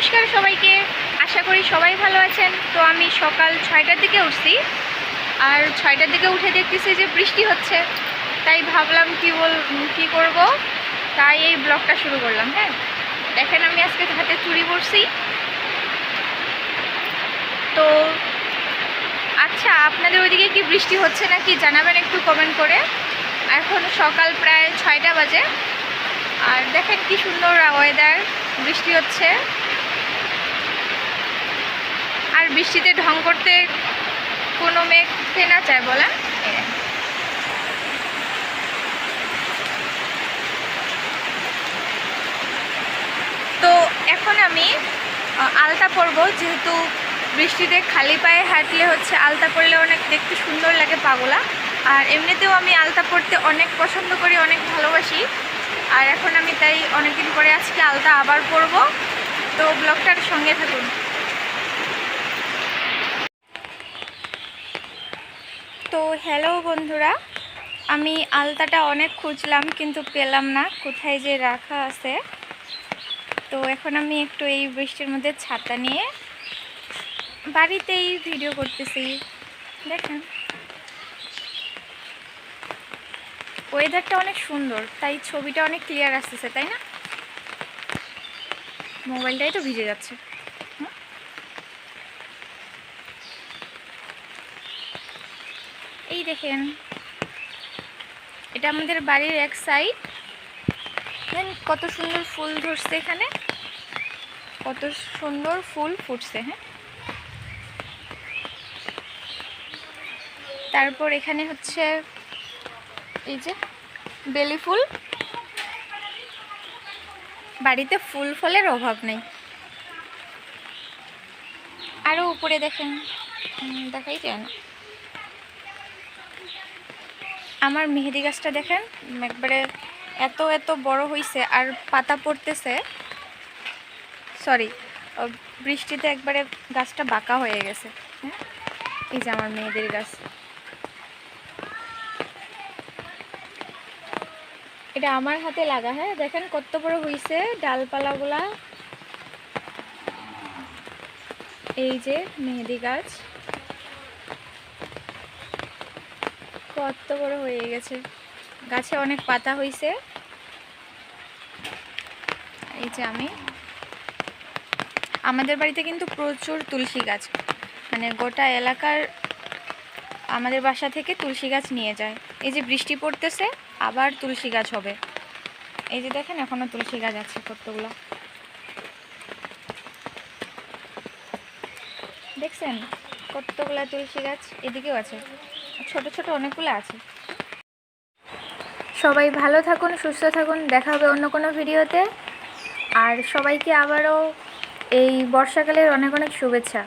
নমস্কার সবাইকে। আশা করি সবাই ভালো আছেন। তো আমি সকাল ছয়টার দিকে উঠছি। আর ছয়টার দিকে উঠে দেখতেছি যে বৃষ্টি হচ্ছে। তাই ভাবলাম কি বল, কি করব? তাই এই ব্লগটা শুরু করলাম হ্যাঁ? দেখেন আমি আজকে হাতে চুরি পরছি। তো আচ্ছা আপনাদের ওইদিকে কি বৃষ্টি হচ্ছে নাকি জানাবেন একটু কমেন্ট করে। এখন সকাল প্রায় ছয়টা বাজে। আর দেখেন কি সুন্দর ওয়েদার বৃষ্টি হচ্ছে। আর বৃষ্টিতে ঢং করতে কোনো মেঘ না চায়, বলেন? তো এখন আমি আলতা পরব, যেহেতু বৃষ্টিতে খালি পায়ে হাঁটলে হচ্ছে আলতা পরলে অনেক দেখতে সুন্দর লাগে পাগলা। আর এমনিতেও আমি আলতা পরতে অনেক পছন্দ করি, অনেক ভালোবাসি। আর এখন আমি তাই অনেকদিন পরে আজকে আলতা আবার পরব। তো ব্লগটার সঙ্গে থাকুন। তো হ্যালো বন্ধুরা, আমি আলতাটা অনেক খুঁজলাম কিন্তু পেলাম না, কোথায় যে রাখা আছে। তো এখন আমি একটু এই বৃষ্টির মধ্যে ছাতা নিয়ে বাড়িতেই ভিডিও করতেছি। দেখেন। ওয়েদারটা অনেক সুন্দর, তাই ছবিটা অনেক ক্লিয়ার আসতেছে, তাই না? মোবাইলটাই তো ভিজে যাচ্ছে। এই দেখেন। এটা আমাদের বাড়ির এক সাইড কত সুন্দর ফুল ধরছে এখানে। কত সুন্দর ফুল ফুটছে হ্যাঁ। তারপর এখানে হচ্ছে এই যে বেলি ফুল। বাড়িতে ফুল ফলের অভাব নেই। আরও উপরে দেখেন। দেখাই যায় না। আমার মেহেদি গাছটা দেখেন একবারে এত এত বড় হইছে আর পাতা পড়তেছে। সরি বৃষ্টিতে একবারে গাছটা বাঁকা হয়ে গেছে। হ্যাঁ? এই যে আমার মেয়েদের গাছ। এটা আমার হাতে লাগা হ্যাঁ? দেখেন কত বড় হইছে ডালপালাগুলা। এই যে মেহেদি গাছ। কত বড় হয়ে গেছে। গাছে অনেক পাতা হইছে। এই যে আমি। আমাদের বাড়িতে কিন্তু প্রচুর তুলসী গাছ। মানে গোটা এলাকার আমাদের বাসা থেকে তুলসী গাছ নিয়ে যায়। এই যে বৃষ্টি পড়তেছে, আবার তুলসী গাছ হবে। এই যে দেখেন, এখনও তুলসী গাছ আছে কতগুলো। দেখছেন? কতগুলা তুলসী গাছ এদিকেও আছে। ছোট ছোট অনেকগুলো আছে। সবাই ভালো থাকুন, সুস্থ থাকুন, দেখা হবে অন্য কোনো ভিডিওতে। আর সবাইকে আবারও এই বর্ষাকালের অনেক অনেক শুভেচ্ছা।